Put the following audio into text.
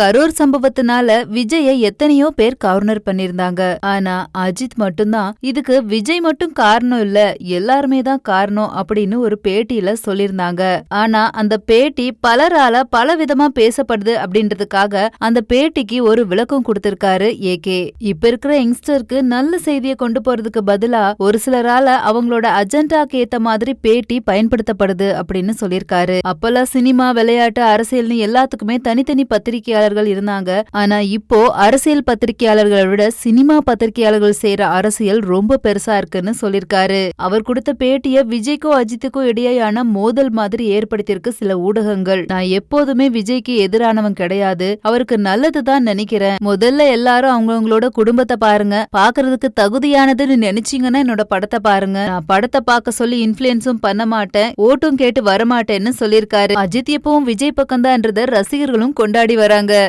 கரூர் சம்பவத்தினால விஜய எத்தனையோ பேர் கவர்னர் பண்ணிருந்தாங்க ஆனா அஜித் மட்டும்தான். இதுக்கு விஜய் மட்டும் காரணம் இல்ல எல்லாருமே தான் காரணம் அப்படின்னு ஒரு பேட்டியில சொல்லிருந்தாங்க ஆனா அந்த பேட்டி பலரால பல விதமா பேசப்படுது அப்படின்றதுக்காக அந்த பேட்டிக்கு ஒரு விளக்கம் கொடுத்திருக்காரு ஏகே இப்ப இருக்கிற யங்ஸ்டருக்கு நல்ல செய்தியை கொண்டு போறதுக்கு பதிலா ஒரு சிலரால அவங்களோட அஜெண்டாக்கு ஏத்த மாதிரி பேட்டி பயன்படுத்தப்படுது அப்படின்னு சொல்லியிருக்காரு. அப்பெல்லாம் சினிமா விளையாட்டு அரசியல்னு எல்லாத்துக்குமே தனித்தனி பத்திரிகையாளர்கள் இருந்தாங்க. ஆனா இப்போ அரசியல் பத்திரிகையாளர்களை விட சினிமா பத்திரிகையாளர்கள் செய்யற அரசியல் ரொம்ப பெருசா இருக்குன்னு சொல்லிருக்காரு. அவர் கொடுத்த பேட்டிய விஜய்க்கோ அஜித்துக்கும் இடையேயான மோதல் மாதிரி ஏற்படுத்தியிருக்கு சில ஊடகங்கள். நான் எப்போதுமே விஜய்க்கு எதிரானவன் கிடையாது. அவருக்கு நல்லதுதான் நினைக்கிறேன். முதல்ல எல்லாரும் அவங்கவுங்களோட குடும்பத்தை பாருங்க. பாக்குறதுக்கு தகுதியானதுன்னு நினைச்சீங்கன்னா என்னோட படத்தை பாருங்க. நான் படத்தை பார்க்க சொல்லி இன்ஃபுளுன்ஸும் பண்ண மாட்டேன். ஓட்டும் கேட்டு வரமாட்டேன்னு சொல்லியிருக்காரு அஜித் எப்பவும் விஜய் பக்கம்தான்றத ரசிகர்களும் கொண்டாடி வராங்க.